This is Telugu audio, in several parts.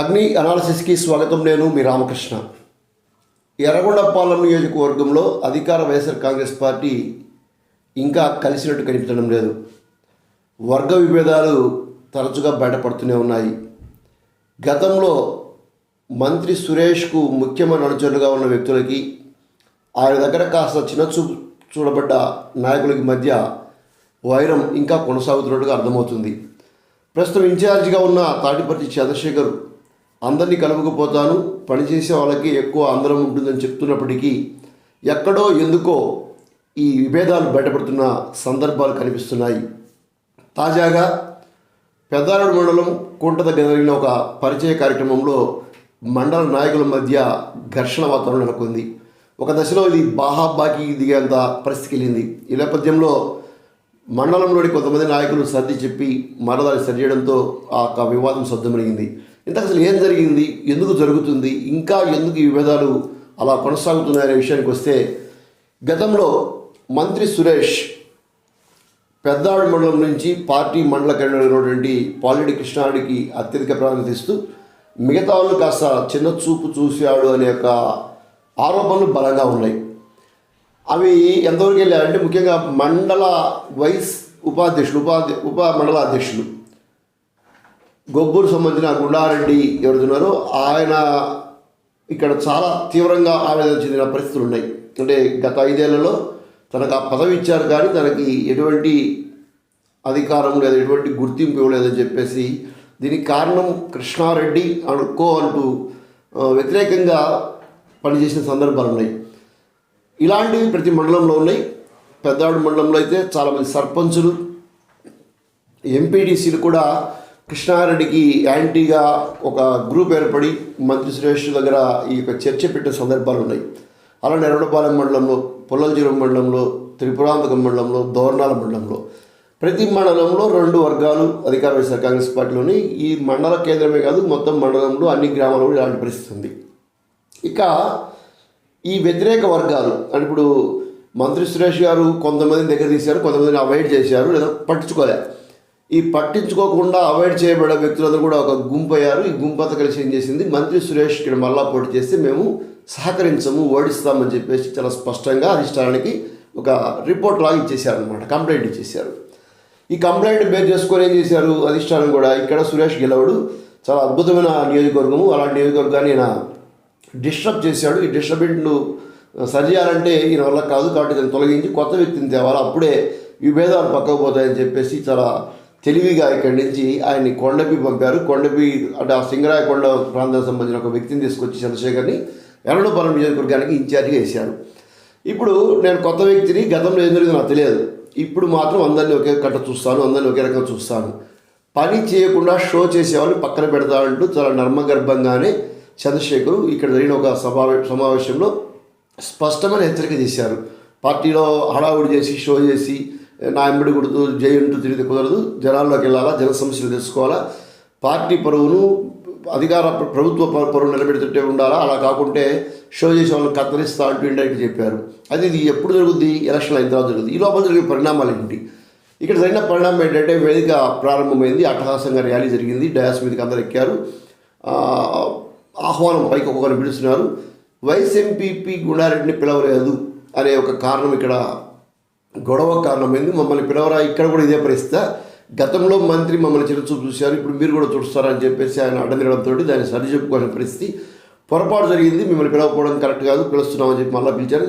అగ్ని అనాలసిస్కి స్వాగతం నేను మీ రామకృష్ణ. ఎర్రగొండపాలెం నియోజకవర్గంలో అధికార వైఎస్ఆర్ కాంగ్రెస్ పార్టీ ఇంకా కలిసినట్టు కనిపించడం లేదు. వర్గ విభేదాలు తరచుగా బయటపడుతూనే ఉన్నాయి. గతంలో మంత్రి సురేష్కు ముఖ్యమైన అనుచరులుగా ఉన్న వ్యక్తులకి ఆయన దగ్గర కాస్త చిన్నచూపు చూడబడ్డ నాయకులకి మధ్య వైరం ఇంకా కొనసాగుతున్నట్టుగా అర్థమవుతుంది. ప్రస్తుతం ఇన్ఛార్జిగా ఉన్న తాటిపర్తి చంద్రశేఖర్ అందరినీ కలుపుకుపోతాను. పనిచేసే వాళ్ళకి ఎక్కువ అందరం ఉంటుందని చెప్తున్నప్పటికీ ఎక్కడో ఎందుకో ఈ విభేదాలు బయటపడుతున్న సందర్భాలు కనిపిస్తున్నాయి. తాజాగా పెద్దారెడ్డి మండలం కుంట దగ్గర జరిగిన ఒక పరిచయ కార్యక్రమంలో మండల నాయకుల మధ్య ఘర్షణ వాతావరణం నెలకొంది. ఒక దశలో ఇది బాహాబాకి దిగేంత పరిస్థితికి వెళ్ళింది. ఈ నేపథ్యంలో మండలంలోని కొంతమంది నాయకులు సర్ది చెప్పి మరదాన్ని సరిచేయడంతో ఆ యొక్క వివాదం సద్దుమణిగింది. ఇంత అసలు ఏం జరిగింది? ఎందుకు జరుగుతుంది? ఇంకా ఎందుకు ఈ విభేదాలు అలా కొనసాగుతున్నాయనే విషయానికి వస్తే గతంలో మంత్రి సురేష్ పెద్దాడు మండలం నుంచి పార్టీ మండల కేంద్రమైనటువంటి పాలెడి కృష్ణాడికి అత్యధిక ప్రాధాన్యత ఇస్తూ మిగతా వాళ్ళు కాస్త చిన్న చూపు చూశాడు అనే యొక్క ఆరోపణలు బలంగా ఉన్నాయి. అవి ఎంతవరకు వెళ్ళారంటే ముఖ్యంగా మండల వైస్ ఉపాధ్యక్షులు ఉపాధ్య ఉప మండల అధ్యక్షులు గొబ్బూరు సంబంధించిన గుండారెడ్డి ఎవరుతున్నారో ఆయన ఇక్కడ చాలా తీవ్రంగా ఆవేదన చెందిన పరిస్థితులు ఉన్నాయి. అంటే గత ఐదేళ్ళలో తనకు ఆ పదవి ఇచ్చారు కానీ తనకి ఎటువంటి అధికారం లేదు ఎటువంటి గుర్తింపు ఇవ్వలేదని చెప్పేసి దీనికి కారణం కృష్ణారెడ్డి అనుకో అంటూ వ్యతిరేకంగా పనిచేసిన సందర్భాలు ఉన్నాయి. ఇలాంటివి ప్రతి మండలంలో ఉన్నాయి. పెద్దాడు మండలంలో అయితే చాలామంది సర్పంచులు ఎంపీడీసీలు కూడా కృష్ణారెడ్డికి యాంటీగా ఒక గ్రూప్ ఏర్పడి మంత్రి సురేష్ దగ్గర ఈ యొక్క చర్చ పెట్టే సందర్భాలు ఉన్నాయి. అలానే ఎర్రడపాలెం మండలంలో పొల్లలజీరం మండలంలో త్రిపురాంతకం మండలంలో దోర్నాల మండలంలో. ప్రతి మండలంలో రెండు వర్గాలు అధికారం వేశారు కాంగ్రెస్ పార్టీలోని. ఈ మండల కేంద్రమే కాదు మొత్తం మండలంలో అన్ని గ్రామాల్లో ఇలాంటి పరిస్థితి ఉంది. ఇక ఈ వ్యతిరేక వర్గాలు అంటే ఇప్పుడు మంత్రి సురేష్ గారు కొంతమందిని దగ్గర తీశారు కొంతమందిని అవాయిడ్ చేశారు లేదా పట్టించుకోలే. ఈ పట్టించుకోకుండా అవాయిడ్ చేయబడే వ్యక్తులందరూ కూడా ఒక గుంపు అయ్యారు. ఈ గుంపు అంతా కలిసి ఏం చేసింది? మంత్రి సురేష్ ఇక్కడ మళ్ళా పోటీ చేస్తే మేము సహకరించము ఓడిస్తామని చెప్పేసి చాలా స్పష్టంగా అధిష్టానానికి ఒక రిపోర్ట్ లాగా ఇచ్చేసారనమాట కంప్లైంట్ ఇచ్చేసారు ఈ కంప్లైంట్ బేర్ చేసుకొని ఏం చేశారు? అధిష్టానం కూడా ఇక్కడ సురేష్ గెలవడు. చాలా అద్భుతమైన నియోజకవర్గము. అలాంటి నియోజకవర్గాన్ని ఈయన డిస్టర్బ్ చేశాడు. ఈ డిస్టర్బెంట్ను సరి చేయాలంటే ఈయన వల్ల కాదు కాబట్టి దాన్ని తొలగించి కొత్త వ్యక్తిని తేవాలి. అప్పుడే విభేదాలు పక్కకు పోతాయని చెప్పేసి చాలా తెలివిగా ఇక్కడి నుంచి ఆయన్ని కొండపి పంపారు. కొండపి అంటే ఆ సింగరాయకొండ ప్రాంతానికి సంబంధించిన ఒక వ్యక్తిని తీసుకొచ్చి చంద్రశేఖర్ని ఎర్రడపాలెం నియోజకవర్గానికి ఇన్ఛార్జిగా వేశారు. ఇప్పుడు నేను కొత్త వ్యక్తిని గతంలో ఏం జరిగిందో నాకు తెలియదు. ఇప్పుడు మాత్రం అందరినీ ఒకే కట్ట చూస్తాను అందరినీ ఒకే రకంగా చూస్తాను. పని చేయకుండా షో చేసేవాళ్ళని పక్కన పెడతాడంటూ చాలా నర్మగర్భంగానే చంద్రశేఖరు ఇక్కడ జరిగిన ఒక సమావే సమావేశంలో స్పష్టమైన హెచ్చరిక చేశారు. పార్టీలో హడావుడి చేసి షో చేసి నా ఎంబడి కొడుతూ జై అంటూ తిరిగితే కుదరదు. జనాల్లోకి వెళ్ళాలా జన సమస్యలు తెలుసుకోవాలా. పార్టీ పరువును అధికార ప్రభుత్వ ప- పరువు నిలబెడుతుంటే ఉండాలా? అలా కాకుంటే షో చేసే వాళ్ళని కత్తిరిస్తా అంటూ ఇండైరెక్ట్ చెప్పారు. అది ఇది ఎప్పుడు జరుగుద్ది? ఎలక్షన్ అయిన తర్వాత జరుగుతుంది ఈ లోపల జరిగే పరిణామాలు ఏంటి? ఇక్కడ జరిగిన పరిణామం ఏంటంటే వేదిక ప్రారంభమైంది. అట్టహాసంగా ర్యాలీ జరిగింది. డయాస్ మీదకి అందరు ఎక్కారు. ఆహ్వానం పైకి ఒక్కొక్కరు పిలుస్తున్నారు. వైఎస్ఎంపీపీ గుండారెడ్డిని పిలవలేదు అనే ఒక కారణం ఇక్కడ గొడవ కారణమైంది. మమ్మల్ని పిలవరా? ఇక్కడ కూడా ఇదే పరిస్థితి. గతంలో మంత్రి మమ్మల్ని చిరచూపు చూశారు. ఇప్పుడు మీరు కూడా చూస్తారని చెప్పేసి ఆయన అడ్డమిరడంతో దాన్ని సరి చెప్పుకోవాల్సిన పరిస్థితి. పొరపాటు జరిగింది. మిమ్మల్ని పిలవకపోవడం కరెక్ట్ కాదు. పిలుస్తున్నామని చెప్పి మళ్ళీ పిలిచారు.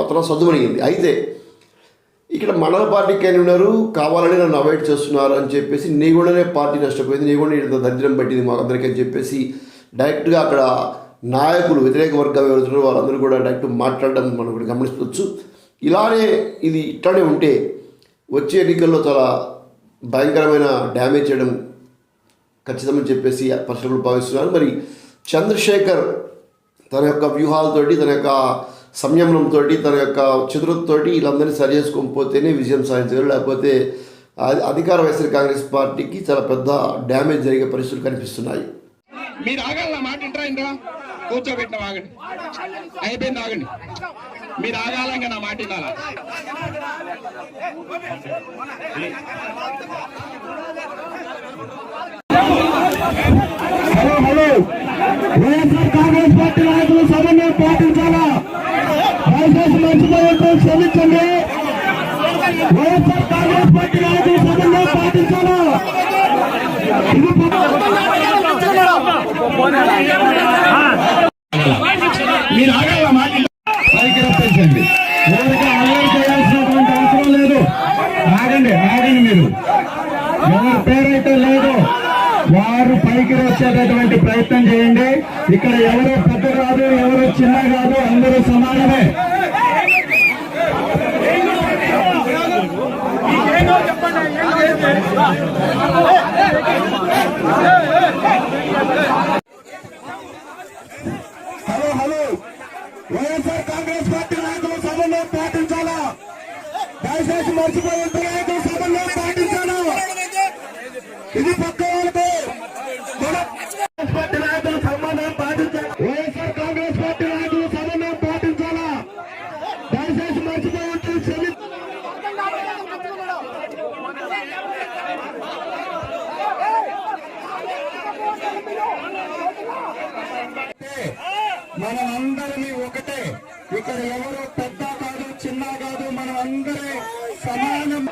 అతను తర్వాత అయితే ఇక్కడ మండల పార్టీకి ఉన్నారు. కావాలని నన్ను అవాయిడ్ చేస్తున్నారు అని చెప్పేసి నీ కూడానే పార్టీ నష్టపోయింది. నీ కూడా ఇంత దరిద్రం పట్టింది మాకందరికీ అని చెప్పేసి డైరెక్ట్గా అక్కడ నాయకులు వ్యతిరేక వర్గం ఎవరుతున్నారో వాళ్ళందరూ కూడా డైరెక్ట్ మాట్లాడడం మనం కూడా గమనించవచ్చు. ఇలానే ఇది ఇట్లానే ఉంటే వచ్చే ఎన్నికల్లో చాలా భయంకరమైన డ్యామేజ్ చేయడం ఖచ్చితమని చెప్పేసి పరిశ్రమలు భావిస్తున్నారు. మరి చంద్రశేఖర్ తన యొక్క వ్యూహాలతోటి తన యొక్క సంయమనంతో తన యొక్క చతురతతోటి వీళ్ళందరినీ సరి చేసుకొని పోతేనే విజయం సాధించగలరు లేకపోతే అధికార వైఎస్ఆర్ కాంగ్రెస్ పార్టీకి చాలా పెద్ద డ్యామేజ్ జరిగే పరిస్థితులు కనిపిస్తున్నాయి. మీరు ఆగల మాట కూర్చోబెట్టిన ఆగండి. అయిపోయింది ఆగండి. మీరు ఆగాలంగా నా మాట వినాలా? Hello hello. YSR Congress party నాయకులు సమన్వయం పాటించాలా పైకి ప్రయత్నం చేయండి. ఇక్కడ ఎవరు పెద్ద కాదు ఎవరు చిన్న కాదు అందరూ సమానమే. Hello hello. YSR Congress party నాయకులు సభలో పాటించాలా? దయచేసి మర్చిపోయే నాయకులు సమన్వయం పాటించాలా ఇది పక్క వాళ్ళకు మన కాంగ్రెస్ పార్టీ నాయకులు సమన్వయం పాటించాలి వైఎస్ఆర్ కాంగ్రెస్ పార్టీ నాయకులు సమన్వయం పాటించాలా దయచేసి మర్చిపోవద్దు క్షమి మనం అందరినీ ఒకటే. ఇక్కడ ఎవరు పెద్ద కాదు చిన్న కాదు మనం అందరే సమానం.